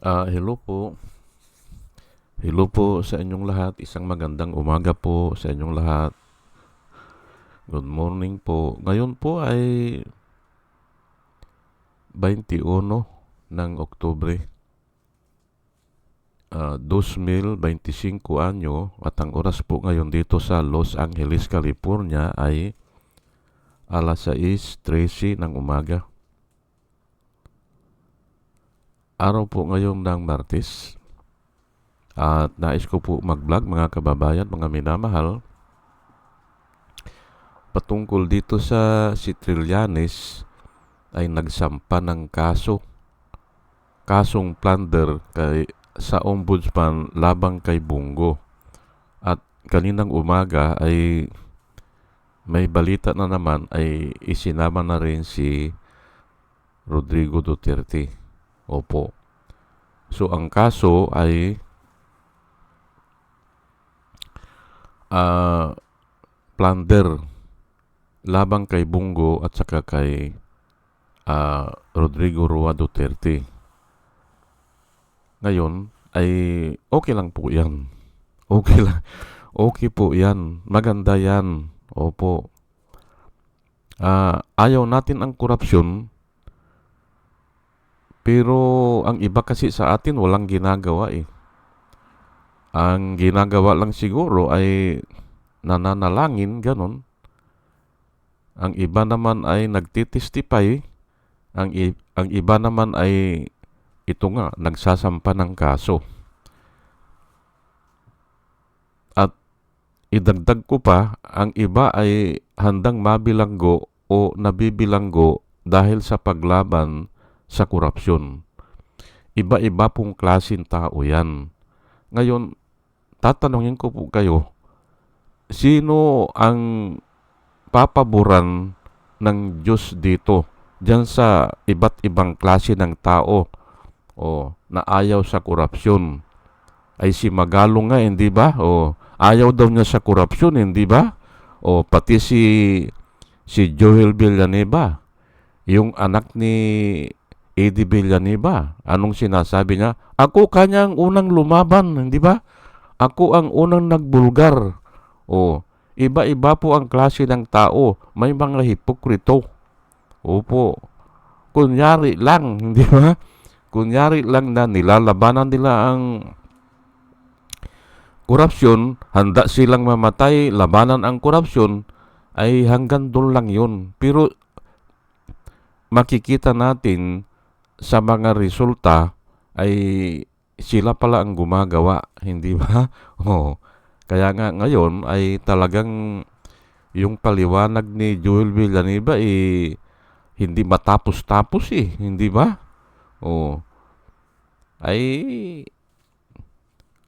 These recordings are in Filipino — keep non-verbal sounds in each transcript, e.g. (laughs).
Ah, hello po. Hello po sa inyong lahat. Isang magandang umaga po sa inyong lahat. Good morning po. Ngayon po ay 21 ng Oktubre. Uh, 2025 anyo at ang oras po ngayon dito sa Los Angeles, California ay alas 6.13 ng umaga. Araw po ngayon ng Martes. At nais ko po mag-vlog mga kababayan, mga minamahal. Patungkol dito sa si Trillanes ay nagsampa ng kaso. Kasong plunder kay, sa ombudsman labang kay Bungo. At kaninang umaga ay may balita na naman ay isinama na rin si Rodrigo Duterte. Opo. So, ang kaso ay uh, plunder labang kay Bungo at saka kay uh, Rodrigo Rua Duterte. Ngayon, ay okay lang po yan. (laughs) Okay lang. Okay po yan. Maganda yan. Opo. Uh, ayaw natin ang korupsyon pero ang iba kasi sa atin walang ginagawa eh. Ang ginagawa lang siguro ay nananalangin, ganon. Ang iba naman ay nagtitestify. Ang, i- ang iba naman ay ito nga, nagsasampa ng kaso. At idagdag ko pa, ang iba ay handang mabilanggo o nabibilanggo dahil sa paglaban sa korupsyon. Iba-iba pong klaseng tao yan. Ngayon, tatanungin ko po kayo, sino ang papaboran ng Diyos dito diyan sa iba't ibang klase ng tao o na ayaw sa korupsyon ay si Magalong nga hindi ba o ayaw daw niya sa korupsyon hindi ba o pati si si Joel Villanueva yung anak ni Eddie Villanueva. Anong sinasabi niya? Ako kanyang unang lumaban, hindi ba? Ako ang unang nagbulgar. O, iba-iba po ang klase ng tao. May mga hipokrito. Opo. Kunyari lang, (laughs) hindi ba? Kunyari lang na nilalabanan nila ang korupsyon, handa silang mamatay, labanan ang korupsyon, ay hanggang doon lang yun. Pero makikita natin sa mga resulta ay sila pala ang gumagawa, hindi ba? (laughs) Oh. Kaya nga ngayon ay talagang yung paliwanag ni Joel Villanueva eh hindi matapos-tapos eh, hindi ba? Oh. Ay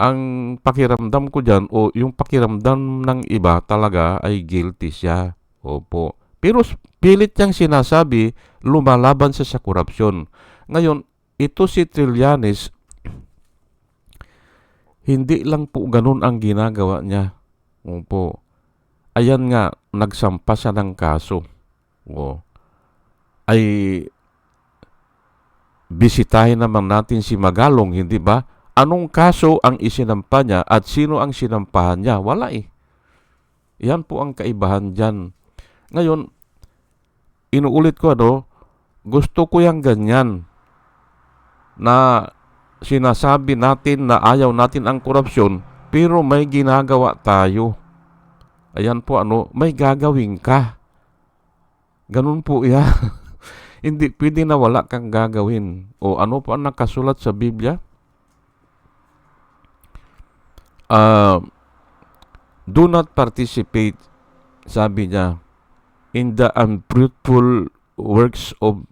ang pakiramdam ko diyan o yung pakiramdam ng iba talaga ay guilty siya. Opo. Pero pilit niyang sinasabi, lumalaban siya sa korupsyon. Ngayon, ito si Trillanes, hindi lang po ganun ang ginagawa niya. Opo. Ayan nga, nagsampa siya ng kaso. O. Ay, bisitahin naman natin si Magalong, hindi ba? Anong kaso ang isinampa niya at sino ang sinampahan niya? Wala eh. Yan po ang kaibahan dyan. Ngayon, inuulit ko ano, gusto ko yung ganyan na sinasabi natin na ayaw natin ang korupsyon pero may ginagawa tayo. Ayan po ano, may gagawin ka. Ganun po (laughs) yan. Hindi pwede na wala kang gagawin. O ano po ang nakasulat sa Biblia? Uh, do not participate, sabi niya, in the unfruitful works of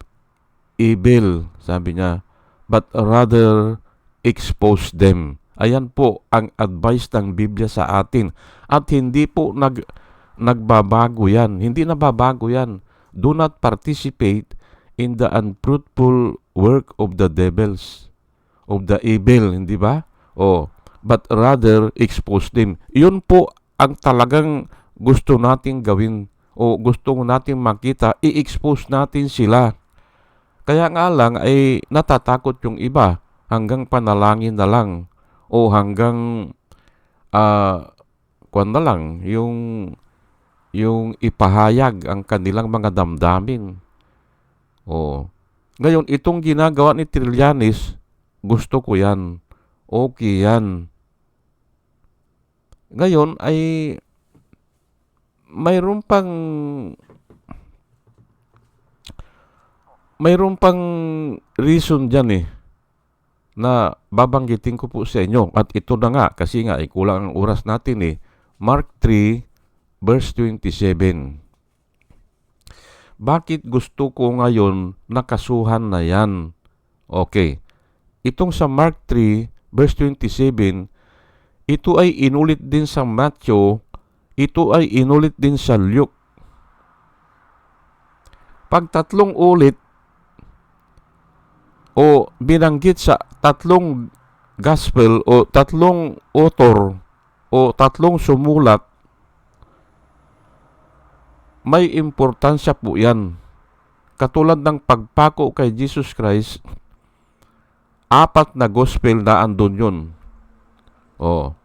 evil, sabi niya but rather expose them. Ayan po ang advice ng Biblia sa atin. At hindi po nag, nagbabago yan. Hindi nababago yan. Do not participate in the unfruitful work of the devils, of the evil, hindi ba? O, but rather expose them. Yun po ang talagang gusto nating gawin o gusto nating makita, i-expose natin sila. Kaya nga lang ay natatakot yung iba. hanggang panalangin na lang o hanggang ah kwan na lang yung yung ipahayag ang kanilang mga damdamin. O ngayon itong ginagawa ni Trillanes, gusto ko 'yan. Okay 'yan. Ngayon ay mayroon pang mayroon pang reason dyan eh na babanggitin ko po sa inyo. At ito na nga, kasi nga, eh, kulang ang oras natin eh. Mark 3, verse 27. Bakit gusto ko ngayon nakasuhan na yan? Okay. Itong sa Mark 3, verse 27, ito ay inulit din sa Matthew, ito ay inulit din sa Luke. Pag tatlong ulit, o binanggit sa tatlong gospel o tatlong author o tatlong sumulat, may importansya po yan. Katulad ng pagpako kay Jesus Christ, apat na gospel na andun yun. O.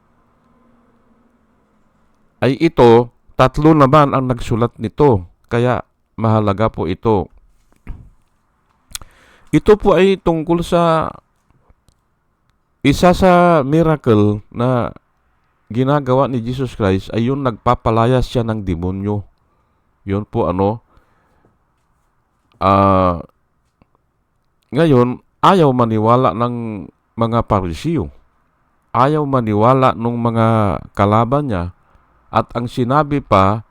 Ay ito, tatlo naman ang nagsulat nito. Kaya mahalaga po ito. Ito po ay tungkol sa isa sa miracle na ginagawa ni Jesus Christ ay yung nagpapalayas siya ng demonyo. Yun po ano. Ah ngayon, ayaw maniwala ng mga parisiyo. Ayaw maniwala ng mga kalaban niya. At ang sinabi pa,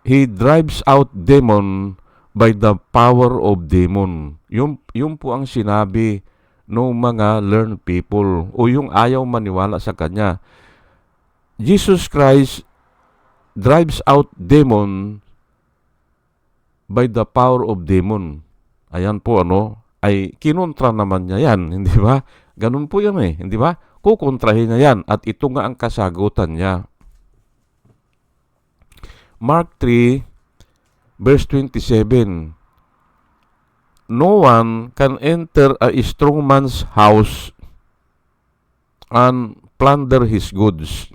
He drives out demon by the power of demon. Yung, yung po ang sinabi ng mga learned people o yung ayaw maniwala sa kanya. Jesus Christ drives out demon by the power of demon. Ayan po ano, ay kinontra naman niya yan, (laughs) hindi ba? Ganun po yan eh, hindi ba? Kukontrahin niya yan at ito nga ang kasagutan niya. Mark 3 verse 27 No one can enter a strong man's house and plunder his goods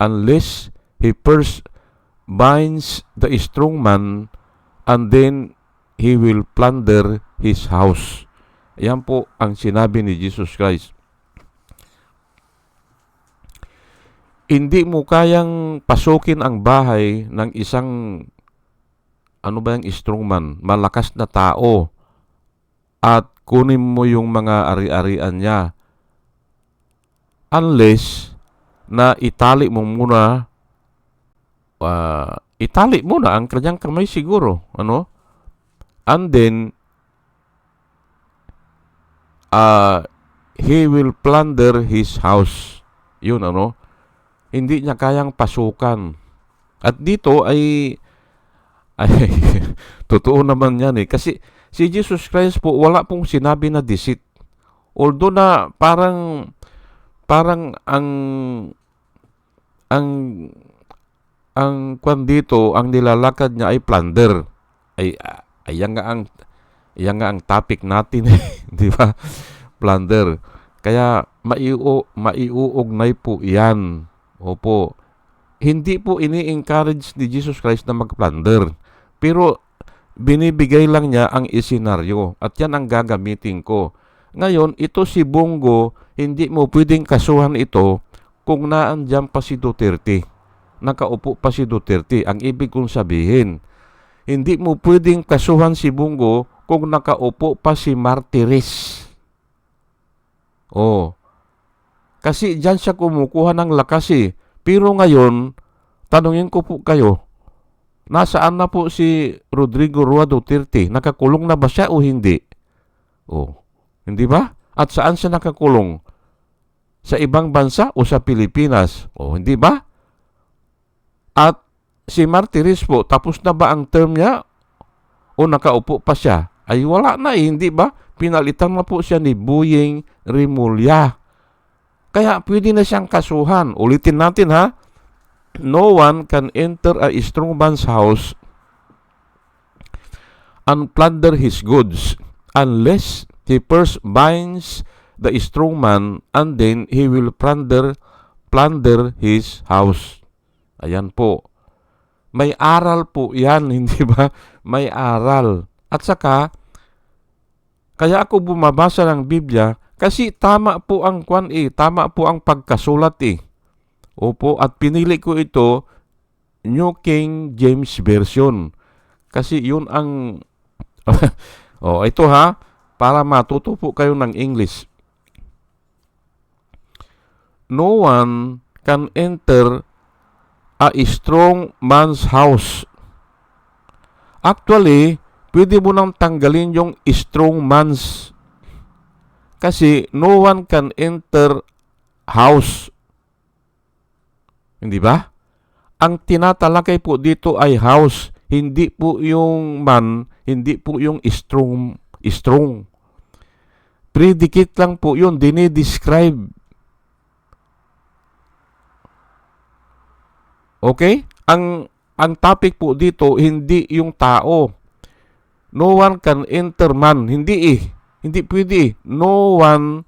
unless he first binds the strong man and then he will plunder his house. Yan po ang sinabi ni Jesus Christ. Hindi mo kayang pasukin ang bahay ng isang ano ba yung strong man, malakas na tao. At kunin mo yung mga ari-arian niya. Unless na itali mo muna uh, itali muna ang kanyang kamay siguro ano? And then uh, he will plunder his house. Yun ano? Hindi niya kayang pasukan. At dito ay ay, (laughs) totoo naman yan eh. Kasi si Jesus Christ po, wala pong sinabi na deceit. Although na parang, parang ang, ang, ang kwan dito, ang nilalakad niya ay plunder. Ay, ayan nga ang, ayan nga ang topic natin, (laughs) di ba? Plunder. Kaya maiu maiuugnay po 'yan. Opo. Hindi po ini-encourage ni Jesus Christ na mag-plunder. Pero binibigay lang niya ang isenaryo at yan ang gagamitin ko. Ngayon, ito si Bongo, hindi mo pwedeng kasuhan ito kung naandyan pa si Duterte. Nakaupo pa si Duterte. Ang ibig kong sabihin, hindi mo pwedeng kasuhan si Bongo kung nakaupo pa si Martires. Oh. Kasi dyan siya kumukuha ng lakas eh. Pero ngayon, tanungin ko po kayo, Nasaan na po si Rodrigo Rua Duterte? Nakakulong na ba siya o hindi? Oh, hindi ba? At saan siya nakakulong? Sa ibang bansa o sa Pilipinas? Oh, hindi ba? At si Martires po, tapos na ba ang term niya? O nakaupo pa siya? Ay wala na eh, hindi ba? Pinalitan na po siya ni Buying Rimulya. Kaya pwede na siyang kasuhan. Ulitin natin ha no one can enter a strong man's house and plunder his goods unless he first binds the strong man and then he will plunder plunder his house. Ayan po. May aral po yan, (laughs) hindi ba? May aral. At saka, kaya ako bumabasa ng Biblia kasi tama po ang kwan eh, tama po ang pagkasulat eh. Opo, at pinili ko ito New King James Version. Kasi yun ang (laughs) oh, ito ha, para matuto po kayo ng English. No one can enter a strong man's house. Actually, pwede mo nang tanggalin yung strong man's kasi no one can enter house. Hindi ba? Ang tinatalakay po dito ay house, hindi po yung man, hindi po yung strong, strong. Predicate lang po yun, dinidescribe. Okay? Ang ang topic po dito hindi yung tao. No one can enter man, hindi eh. Hindi pwede eh. No one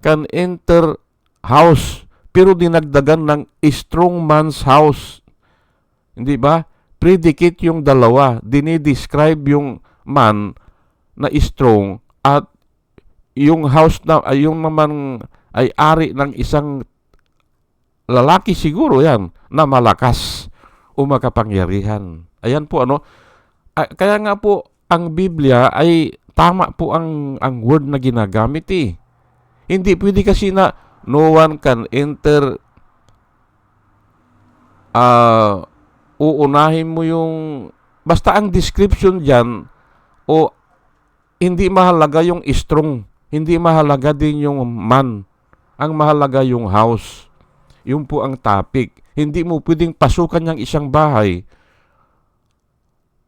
can enter house. Pero dinagdagan ng strong man's house. Hindi ba? Predicate yung dalawa. Dinidescribe yung man na strong at yung house na ay yung naman ay ari ng isang lalaki siguro yan na malakas o makapangyarihan. Ayan po ano. Kaya nga po ang Biblia ay tama po ang ang word na ginagamit eh. Hindi pwede kasi na no one can enter uh, uunahin mo yung basta ang description diyan o hindi mahalaga yung strong, hindi mahalaga din yung man. Ang mahalaga yung house. Yun po ang topic. Hindi mo pwedeng pasukan yung isang bahay.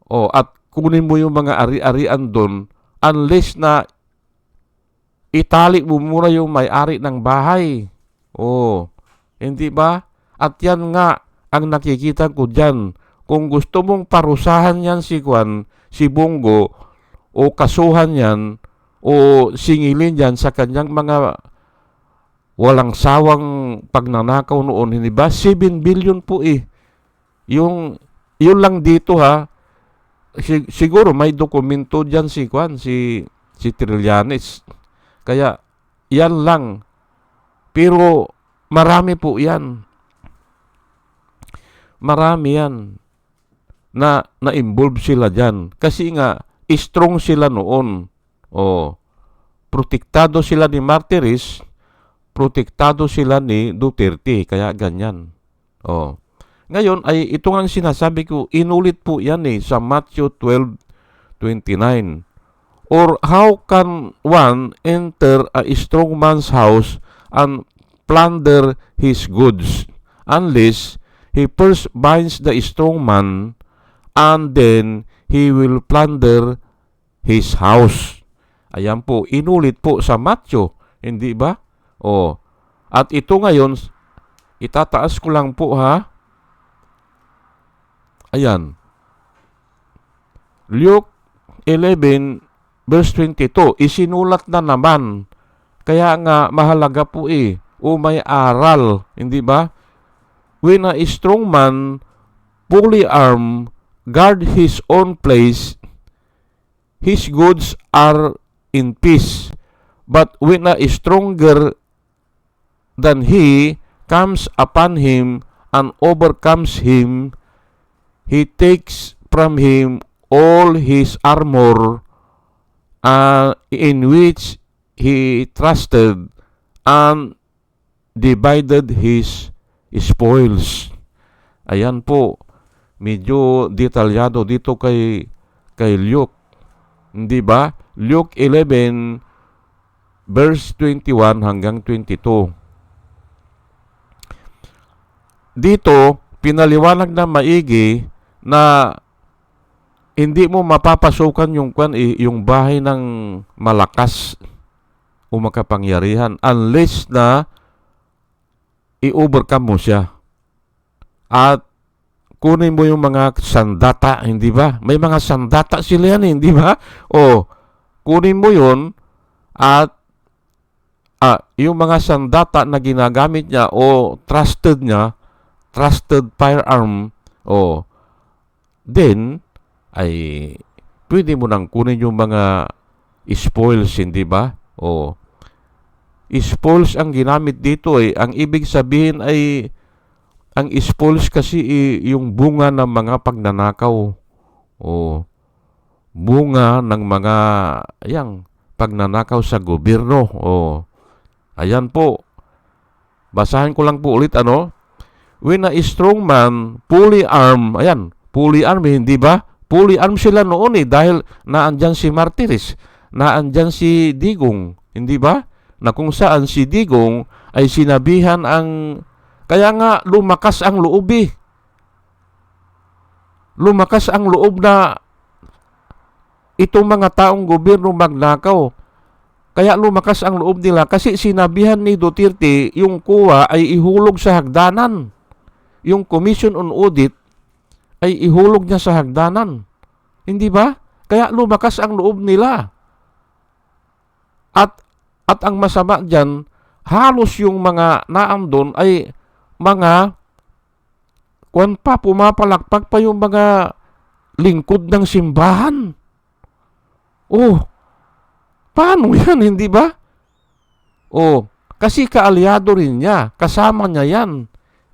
O, at kunin mo yung mga ari-arian doon unless na itali mo muna yung may-ari ng bahay. O, hindi ba? At yan nga ang nakikita ko dyan. Kung gusto mong parusahan yan si Kwan, si Bongo, o kasuhan yan, o singilin yan sa kanyang mga walang sawang pagnanakaw noon, hindi ba? 7 billion po eh. Yung, yun lang dito ha, sig- siguro may dokumento diyan si Kwan, si, si Trillanes. Kaya, yan lang. Pero, marami po yan. Marami yan na na-involve sila diyan kasi nga strong sila noon. Oh, protektado sila ni Martires, protektado sila ni Duterte, kaya ganyan. Oh. Ngayon ay ito ang sinasabi ko, inulit po yan eh sa Matthew 12:29. Or how can one enter a strong man's house and plunder his goods unless he first binds the strong man and then he will plunder his house. Ayan po, inulit po sa Matthew, hindi ba? Oh. At ito ngayon, itataas ko lang po ha. Ayan. Luke 11 verse 22, isinulat na naman. Kaya nga mahalaga po eh. O may aral, hindi ba? When a strong man, fully armed, guard his own place, his goods are in peace. But when a stronger than he comes upon him and overcomes him, he takes from him all his armor uh, in which he trusted and divided his spoils. Ayan po, medyo detalyado dito kay kay Luke. Hindi ba? Luke 11 verse 21 hanggang 22. Dito, pinaliwanag na maigi na hindi mo mapapasukan yung kwan eh, yung bahay ng malakas o makapangyarihan unless na i-overcome mo siya. At kunin mo yung mga sandata, hindi ba? May mga sandata sila yan, hindi ba? O, kunin mo yun at ah, yung mga sandata na ginagamit niya o trusted niya, trusted firearm, o then, ay pwede mo nang kunin yung mga spoils, hindi ba? O spoils ang ginamit dito eh. Ang ibig sabihin ay ang spoils kasi eh, yung bunga ng mga pagnanakaw. O bunga ng mga yang pagnanakaw sa gobyerno. O ayan po. Basahin ko lang po ulit ano. When a strong man, fully armed, ayan, fully armed, hindi ba? Fully armed sila noon eh dahil naandyan si Martiris, naandyan si Digong, hindi ba? Na kung saan si Digong ay sinabihan ang kaya nga lumakas ang loob eh. Lumakas ang loob na itong mga taong gobyerno magnakaw. Kaya lumakas ang loob nila kasi sinabihan ni Duterte yung kuwa ay ihulog sa hagdanan. Yung Commission on Audit ay ihulog niya sa hagdanan. Hindi ba? Kaya lumakas ang loob nila. At at ang masama diyan, halos yung mga naandon ay mga kwan pa pumapalakpak pa yung mga lingkod ng simbahan. Oh, paano yan, hindi ba? Oh, kasi kaalyado rin niya, kasama niya yan.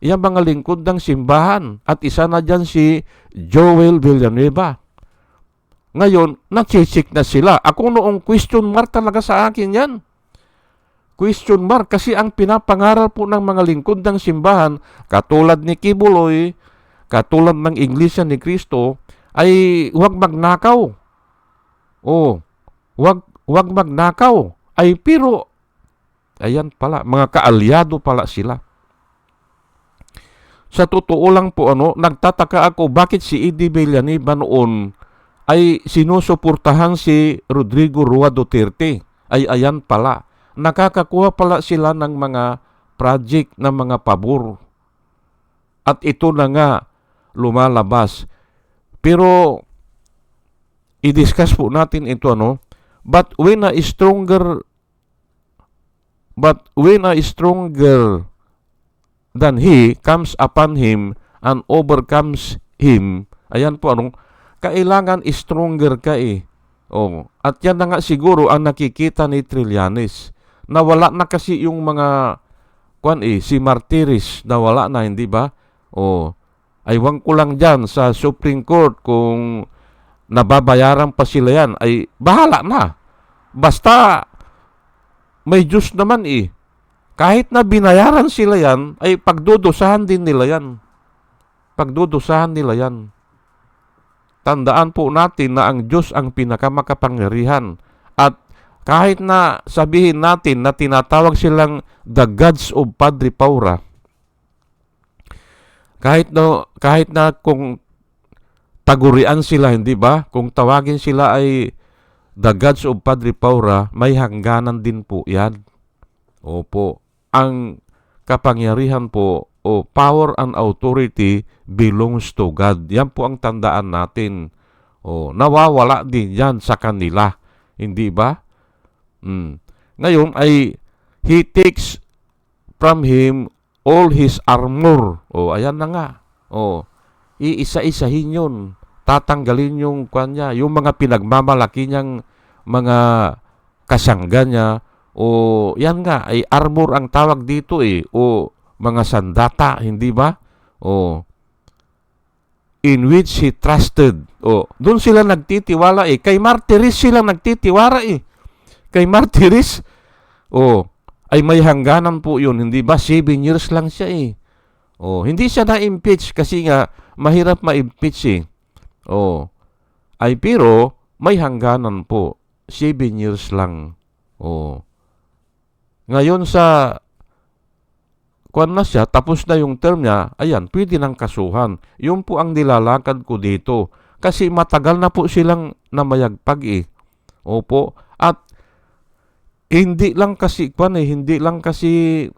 Yan mga lingkod ng simbahan. At isa na dyan si Joel Villanueva. Ngayon, nachisik na sila. Ako noong question mark talaga sa akin yan. Question mark kasi ang pinapangaral po ng mga lingkod ng simbahan, katulad ni Kibuloy, katulad ng Iglesia ni Kristo, ay huwag magnakaw. Oh, wag wag magnakaw. Ay pero ayan pala, mga kaalyado pala sila. Sa totoo lang po ano, nagtataka ako bakit si Eddie Villanueva noon ay sinusuportahan si Rodrigo Rua Duterte. Ay ayan pala, nakakakuha pala sila ng mga project ng mga pabor. At ito na nga lumalabas. Pero i-discuss po natin ito ano. But when a stronger but when a stronger than he comes upon him and overcomes him, ayan po anong kailangan stronger ka eh. Oh, at yan na nga siguro ang nakikita ni Trillanes. Nawala na kasi yung mga kwan eh, si Martiris, nawala na, hindi ba? Oh, aywan ko lang dyan sa Supreme Court kung nababayaran pa sila yan, ay bahala na. Basta may Diyos naman eh. Kahit na binayaran sila yan, ay pagdudusahan din nila yan. Pagdudusahan nila yan. Tandaan po natin na ang Diyos ang pinakamakapangyarihan. At kahit na sabihin natin na tinatawag silang the gods of Padre Paura, kahit na, kahit na kung tagurian sila, hindi ba? Kung tawagin sila ay the gods of Padre Paura, may hangganan din po yan. Opo. Ang kapangyarihan po o power and authority belongs to God. Yan po ang tandaan natin. O, nawawala din yan sa kanila. Hindi ba? Mm. Ngayon ay he takes from him all his armor. O, ayan na nga. O, iisa-isahin yun. Tatanggalin yung kanya, yung mga pinagmamalaki niyang mga kasangga niya. O, yan nga, ay armor ang tawag dito eh. O, mga sandata, hindi ba? O, in which he trusted. O, doon sila nagtitiwala eh. Kay Martyris sila nagtitiwala eh. Kay Martyris, o, ay may hangganan po yun, hindi ba? Seven years lang siya eh. O, hindi siya na-impeach kasi nga, mahirap ma-impeach eh. O, ay pero, may hangganan po. Seven years lang. O, ngayon sa kuan na siya, tapos na yung term niya, ayan, pwede nang kasuhan. Yun po ang nilalakad ko dito. Kasi matagal na po silang namayagpag eh. Opo. At hindi lang kasi, kuan eh, hindi lang kasi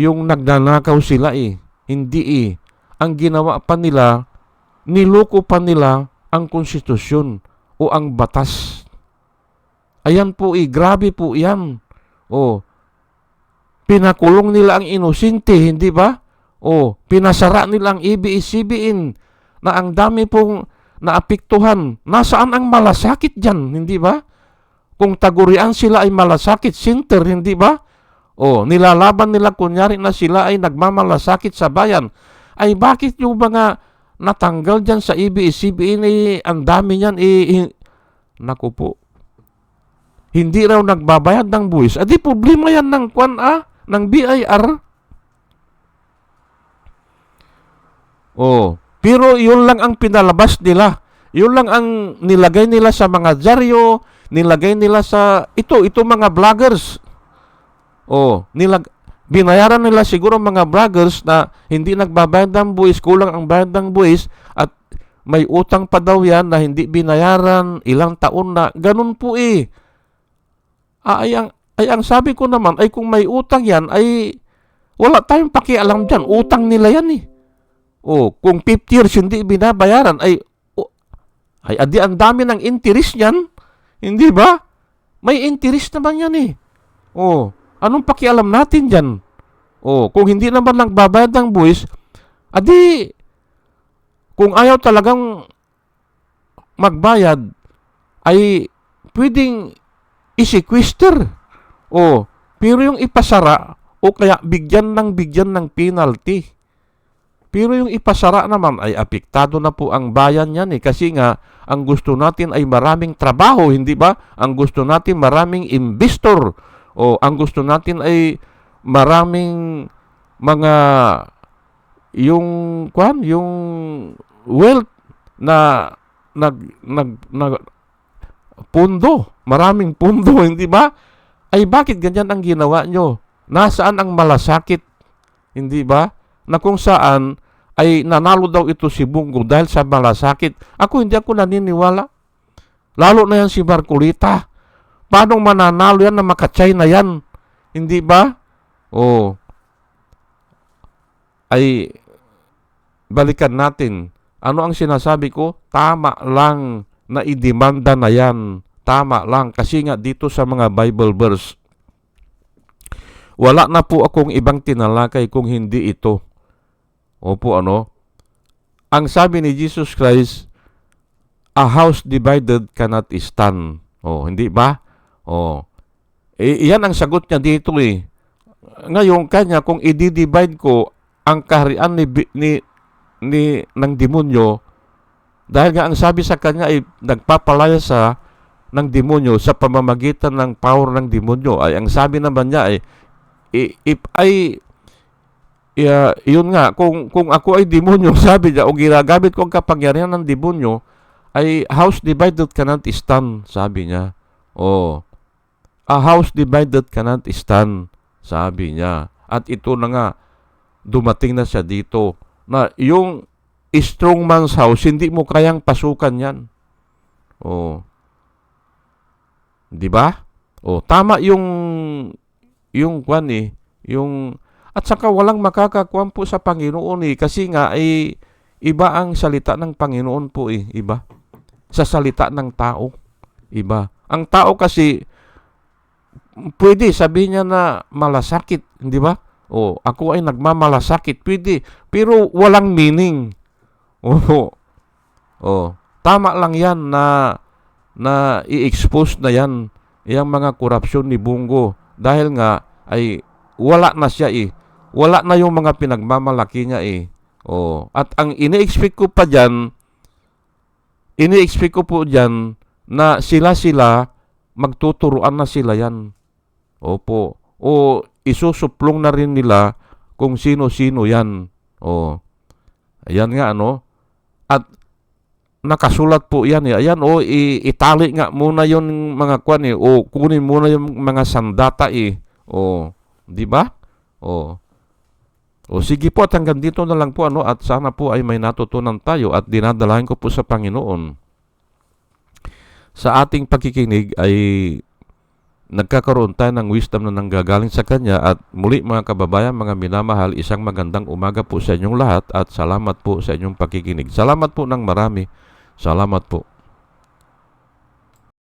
yung nagnanakaw sila eh. Hindi eh. Ang ginawa pa nila, niloko pa nila ang konstitusyon o ang batas. Ayan po eh, grabe po yan. Oh, pinakulong nila ang inosente, hindi ba? O, pinasara nila ang ABS-CBN na ang dami pong naapektuhan. Nasaan ang malasakit dyan, hindi ba? Kung tagurian sila ay malasakit center, hindi ba? O, nilalaban nila kunyari na sila ay nagmamalasakit sa bayan. Ay bakit yung mga natanggal dyan sa ABS-CBN eh, ang dami niyan eh, eh, naku po. Hindi raw nagbabayad ng buwis. Adi problema yan ng kwan ah, ng BIR. Oh, pero yun lang ang pinalabas nila. Yun lang ang nilagay nila sa mga dyaryo, nilagay nila sa ito, ito mga vloggers. Oh, nilag binayaran nila siguro mga vloggers na hindi nagbabayad ng buwis, kulang ang bayad ng buwis at may utang pa daw yan na hindi binayaran ilang taon na. Ganun po eh. Ah, ay, ang, ay ang sabi ko naman ay kung may utang yan ay wala tayong pakialam dyan. Utang nila yan eh. Oh, kung 50 years hindi binabayaran ay oh, ay adi ang dami ng interest niyan. Hindi ba? May interest naman yan eh. Oh, anong pakialam natin diyan? Oh, kung hindi naman lang babayad ng buwis, adi kung ayaw talagang magbayad ay pwedeng i-sequester. Oh, pero yung ipasara o kaya bigyan ng bigyan ng penalty. Pero yung ipasara naman ay apektado na po ang bayan yan eh. Kasi nga, ang gusto natin ay maraming trabaho, hindi ba? Ang gusto natin maraming investor. O ang gusto natin ay maraming mga yung kwan, yung wealth na nag nag, nag pundo, maraming pundo, (laughs) hindi ba? Ay bakit ganyan ang ginawa nyo? Nasaan ang malasakit? Hindi ba? Na kung saan ay nanalo daw ito si Bungo dahil sa malasakit. Ako hindi ako naniniwala. Lalo na yan si Marcolita. Paano mananalo yan na makatsay na yan? Hindi ba? Oh. Ay, balikan natin. Ano ang sinasabi ko? Tama lang na idemanda na yan. Tama lang. Kasi nga dito sa mga Bible verse, wala na po akong ibang tinalakay kung hindi ito. Opo, ano? Ang sabi ni Jesus Christ, a house divided cannot stand. Oh, hindi ba? Oh. E, iyan ang sagot niya dito eh. Ngayon kanya kung i-divide ko ang kaharian ni, ni ni ng demonyo dahil nga ang sabi sa kanya ay nagpapalaya sa ng demonyo sa pamamagitan ng power ng demonyo. Ay ang sabi naman niya ay if ay yeah, yun nga kung kung ako ay demonyo (laughs) sabi niya o ginagamit ko ang kapangyarihan ng demonyo ay house divided cannot stand sabi niya. Oh a house divided cannot stand sabi niya. At ito na nga dumating na siya dito na yung strong man's house hindi mo kayang pasukan yan oh di ba oh tama yung yung kwan eh yung at saka walang makakakuan po sa Panginoon eh kasi nga ay iba ang salita ng Panginoon po eh iba sa salita ng tao iba ang tao kasi pwede sabihin niya na malasakit, hindi ba? O, ako ay nagmamalasakit, pwede. Pero walang meaning. O, o tama lang yan na na i-expose na yan yung mga korupsyon ni Bungo dahil nga ay wala na siya eh. Wala na yung mga pinagmamalaki niya eh. O, at ang ini-expect ko pa dyan, ini-expect ko po dyan na sila-sila magtuturuan na sila yan. Opo. O isusuplong na rin nila kung sino-sino yan. O. Ayan nga ano. At nakasulat po yan eh. Ayan o, i- itali nga muna yung mga kwan eh. O kunin muna yung mga sandata eh. O, di ba? O. O sige po at hanggang dito na lang po ano at sana po ay may natutunan tayo at dinadalahin ko po sa Panginoon. Sa ating pagkikinig ay nagkakaroon tayo ng wisdom na nanggagaling sa Kanya at muli mga kababayan, mga minamahal, isang magandang umaga po sa inyong lahat at salamat po sa inyong pagkikinig. Salamat po ng marami. Salamat po.